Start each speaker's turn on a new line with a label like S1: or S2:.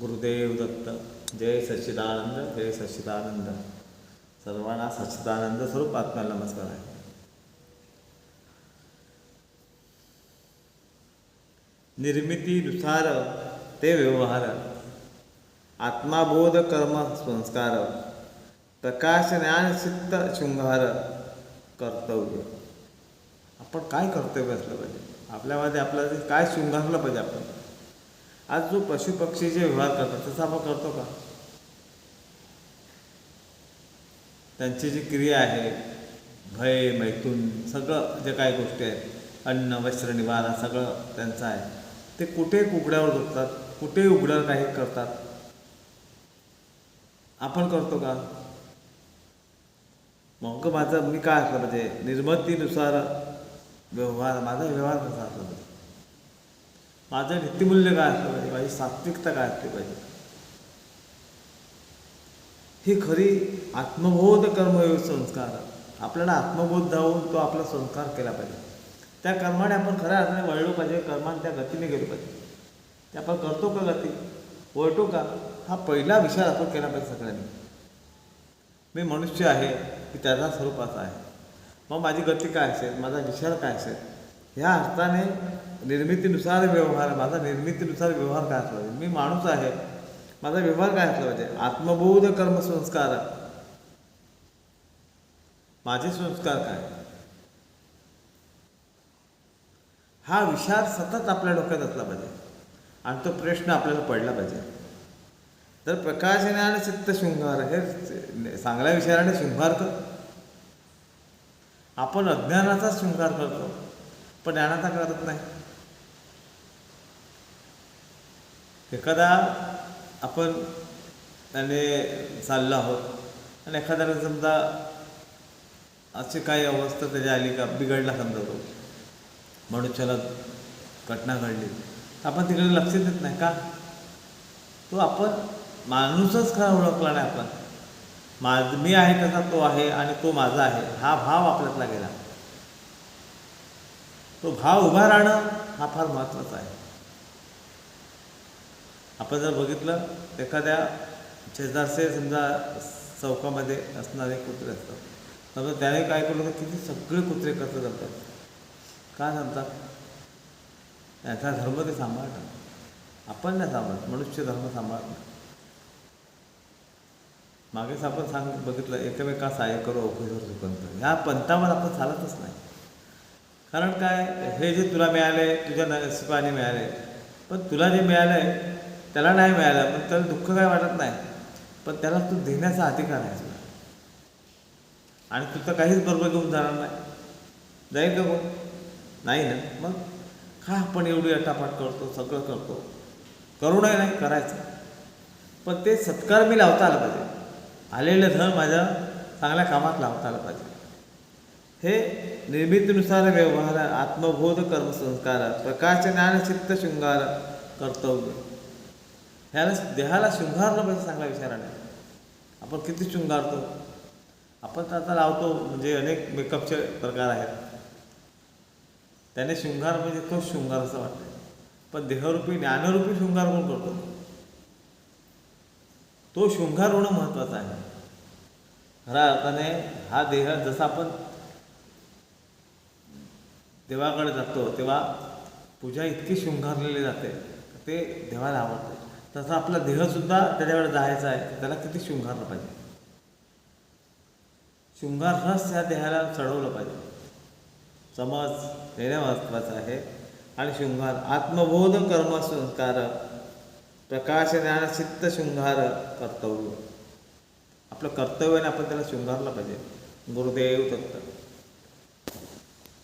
S1: गुरुदेव दत्त जय सच्चिदानंद जय सच्चिदानंद. सर्वांना सच्चिदानंद स्वरूप आत्म्याला नमस्कार आहे. निर्मितीनुसार ते व्यवहार आत्माबोध कर्म संस्कार प्रकाश ज्ञान चित्त शृंगार कर्तव्य. आपण काय कर्तव्य असलं पाहिजे? आपल्यामध्ये आपल्याला काय शृंगारलं पाहिजे आपण? आज जो पशुपक्षी जे व्यवहार करतात तसा आपण करतो का? त्यांची जी क्रिया आहे भय मैथून सगळं जे काही गोष्टी आहेत अन्न वस्त्र निवारा सगळं त्यांचं आहे. ते कुठे कुकड्यावर झोपतात? कुठे उघड्यावर काही करतात? आपण करतो का? मग माझं मी काय असलं पाहिजे? निर्मतीनुसार व्यवहार माझा व्यवहार कसा असला पाहिजे? माझं नीतिमूल्य काय असलं पाहिजे? माझी सात्विकता काय असली पाहिजे? ही खरी आत्मबोध कर्मयोग संस्कार. आपल्याला आत्मबोध जाऊन तो आपला संस्कार केला पाहिजे. त्या कर्माने आपण खऱ्या अर्थाने वळलो पाहिजे कर्माने त्या गतीने गेलो पाहिजे. ते आपण करतो का गती? वळतो का? हा पहिला विचार आपण केला पाहिजे सगळ्यांनी. मी मनुष्य आहे की त्याचा स्वरूपाचा आहे. मग माझी गती काय असेल? माझा विचार काय असेल? ह्या अर्थाने निर्मितीनुसार व्यवहार माझा निर्मितीनुसार व्यवहार काय असला पाहिजे? मी माणूस आहे. माझा व्यवहार काय असला पाहिजे? आत्मबोध कर्मसंस्कार. माझे संस्कार काय? हा विचार सतत आपल्या डोक्यात असला पाहिजे. आणि तो प्रश्न आपल्याला पडला पाहिजे. तर प्रकाश ज्ञान चित्त शृंगार. हे चांगल्या विचाराने शृंगार आपण अज्ञानाचा शृंगार करतो पण ज्ञानाचा करत नाही? एखादा आपण त्याने चाललो आहोत आणि एखाद्याला समजा अशी काही अवस्था त्याची आली का बिघडला समजा तो मनुष्याला घटना घडली तर आपण तिकडे लक्ष देत नाही का? तो आपण माणूसच खरा ओळखला नाही आपण? माझ मी आहे त्याचा तो आहे आणि तो माझा आहे हा भाव आपल्यातला गेला. तो भाव उभा राहणं हा फार महत्त्वाचा आहे. आपण जर बघितलं एखाद्या शेजारचे समजा चौकामध्ये असणारे कुत्रे असतात. समजा त्याने काय केलं तर किती सगळे कुत्रे कसं जातात का सांगतात याचा धर्म ते सांभाळतात आपण नाही सांभाळत. मनुष्य धर्म सांभाळत नाही. मागेच आपण सांग बघितलं एकमेका सहाय्य करू औषधर सुपंत ह्या पंथावर आपण चालतच नाही. कारण काय? हे जे तुला मिळाले तुझ्या नशिबाने मिळाले. पण तुला जे मिळालं आहे त्याला नाही मिळालं पण त्याला दुःख काय वाटत नाही. पण त्याला तू देण्याचा अधिकार आहे तुला आणि तू तर काहीच बरोबर घेऊन जाणार नाही. जाईल का कोण? नाही ना. मग का आपण एवढी अटापाट करतो सगळं करतो? करू नये नाही करायचं. पण ते सत्कार मी लावता आला पाहिजे. आलेलं धन माझ्या चांगल्या कामात लावता आलं पाहिजे. हे निर्मितीनुसार व्यवहार आत्मबोध कर्मसंस्कार प्रकाश ज्ञान चित्त शृंगार कर्तव्य. ह्याला देहाला शृंगारलं पाहिजे चांगला विचाराने आपण किती शृंगारतो? आपण तर आता लावतो म्हणजे अनेक मेकअपचे प्रकार आहेत. त्याने शृंगार म्हणजे तो शृंगार असं वाटतं पण देहरूपी ज्ञानरूपी शृंगार कोण करतो? तो शृंगार होणं महत्त्वाचं आहे. खऱ्या अर्थाने हा देह जसा आपण देवाकडे जातो तेव्हा पूजा इतकी शृंगारलेली जाते ते देवाला आवडते तसा आपला देहसुद्धा त्याच्याकडे जायचा आहे त्याला किती शृंगारलं पाहिजे. शृंगार रस या देहाला चढवलं पाहिजे. समज देणं महत्त्वाचं आहे. आणि शृंगार आत्मबोध कर्म संस्कार प्रकाश ज्ञान चित्त शृंगार कर्तव्य. आपलं कर्तव्याने आपण त्याला शृंगारलं पाहिजे. गुरुदेव दत्त